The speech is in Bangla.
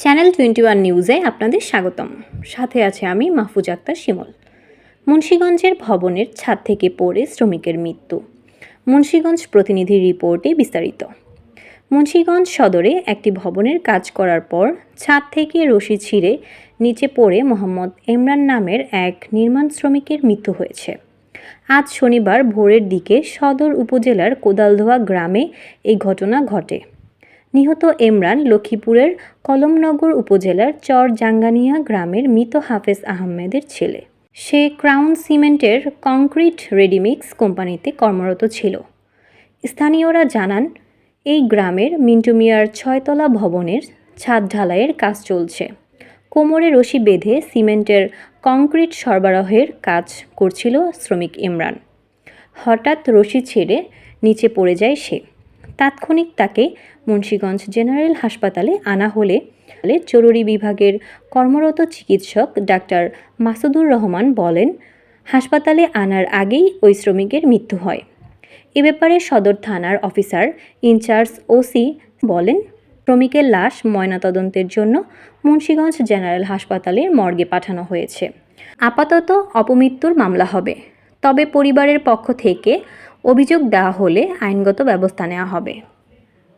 চ্যানেল টোয়েন্টি ওয়ান নিউজে আপনাদের স্বাগতম। সাথে আছে আমি মাহফুজ আক্তার শিমল। মুন্সীগঞ্জের ভবনের ছাদ থেকে পড়ে শ্রমিকের মৃত্যু। মুন্সীগঞ্জ প্রতিনিধির রিপোর্টে বিস্তারিত। মুন্সীগঞ্জ সদরে একটি ভবনের কাজ করার পর ছাদ থেকে রশি ছিঁড়ে নিচে পড়ে মোহাম্মদ ইমরান নামের এক নির্মাণ শ্রমিকের মৃত্যু হয়েছে। আজ শনিবার ভোরের দিকে সদর উপজেলার কোদালধোয়া গ্রামে এই ঘটনা ঘটে। নিহত এমরান লক্ষ্মীপুরের কলমনগর উপজেলার চর জাঙ্গানিয়া গ্রামের মৃত হাফেজ আহমেদের ছেলে। সে ক্রাউন সিমেন্টের কংক্রিট রেডিমিক্স কোম্পানিতে কর্মরত ছিল। স্থানীয়রা জানান, এই গ্রামের মিন্টু মিয়ার ছয়তলা ভবনের ছাদ ঢালাইয়ের কাজ চলছে। কোমরে রশি বেঁধে সিমেন্টের কংক্রিট সরবরাহের কাজ করছিল শ্রমিক ইমরান। হঠাৎ রশি ছেড়ে নিচে পড়ে যায় সে। তাৎক্ষণিক তাকে মুন্সীগঞ্জ জেনারেল হাসপাতালে আনা হলে জরুরি বিভাগের কর্মরত চিকিৎসক ডাক্তার মাসুদুর রহমান বলেন, হাসপাতালে আনার আগেই ওই শ্রমিকের মৃত্যু হয়। এ ব্যাপারে সদর থানার অফিসার ইনচার্জ ওসি বলেন, শ্রমিকের লাশ ময়নাতদন্তের জন্য মুন্সীগঞ্জ জেনারেল হাসপাতালের মর্গে পাঠানো হয়েছে। আপাতত অপমৃত্যুর মামলা হবে। তবে পরিবারের পক্ষ থেকে অভিযোগ দেওয়া হলে আইনগত ব্যবস্থা নেওয়া হবে।